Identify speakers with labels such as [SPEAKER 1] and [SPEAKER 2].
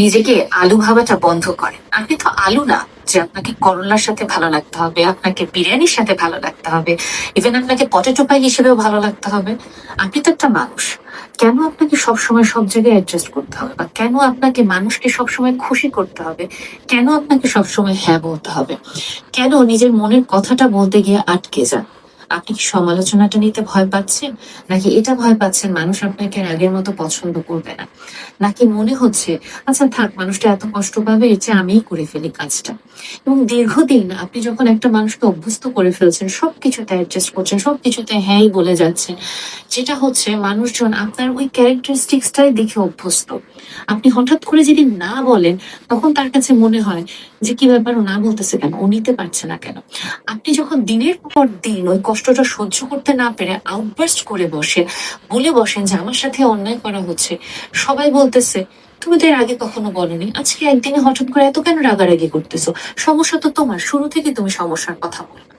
[SPEAKER 1] নিজেকে আলু ভাবাটা বন্ধ করেন আপনি তো আলু না, যে আপনাকে করলার সাথে ভালো লাগতে হবে, আপনাকে বিরিয়ানির সাথে ভালো লাগতে হবে ইভেন আপনাকে পটেটো পাই হিসেবেও ভালো লাগতে হবে। আপনি তো একটা মানুষ। কেন আপনাকে সবসময় সব জায়গায় অ্যাডজাস্ট করতে হবে? বা কেন আপনাকে মানুষকে সবসময় খুশি করতে হবে? কেন আপনাকে সবসময় হ্যাঁ বলতে হবে? কেন নিজের মনের কথাটা বলতে গিয়ে আটকে যান? আপনি কি সমালোচনাটা নিতে ভয় পাচ্ছেন? নাকি এটা ভয় পাচ্ছেন মানুষ আপনাকে আগের মতো পছন্দ করবে না? নাকি মনে হচ্ছে আচ্ছা থাক, মানুষটা এত কষ্ট পাবে, এর চেয়ে আমিই করে ফেলি কাজটা। এবং দীর্ঘদিন আপনি যখন একটা মানুষকে অভ্যস্ত করে ফেলছেন, সবকিছুতে অ্যাডজাস্ট করছেন, সবকিছুতে হ্যাঁই বলে যাচ্ছেন, যেটা হচ্ছে মানুষজন আপনার ওই ক্যারেক্টারিস্টিক্সটাই দেখে অভ্যস্ত। আপনি হঠাৎ করে যদি না বলেন, তখন তার কাছে মনে হয় যে কি ব্যাপার, ও না বলতেছে কেন? ও নিতে পারছে না কেন? আপনি যখন দিনের পর দিন ওই কষ্টটা সহ্য করতে না পেরে আউটবার্স্ট করে বসে, বলে বসেন যে আমার সাথে অন্যায় করা হচ্ছে, সবাই বলতেছে, তুমি তো এর আগে কখনো বলনি, আজকে একদিনে হঠাৎ করে এত কেন রাগারাগি করতেছো? সমস্যা তো তোমার, শুরু থেকে তুমি সমস্যার কথা বলো।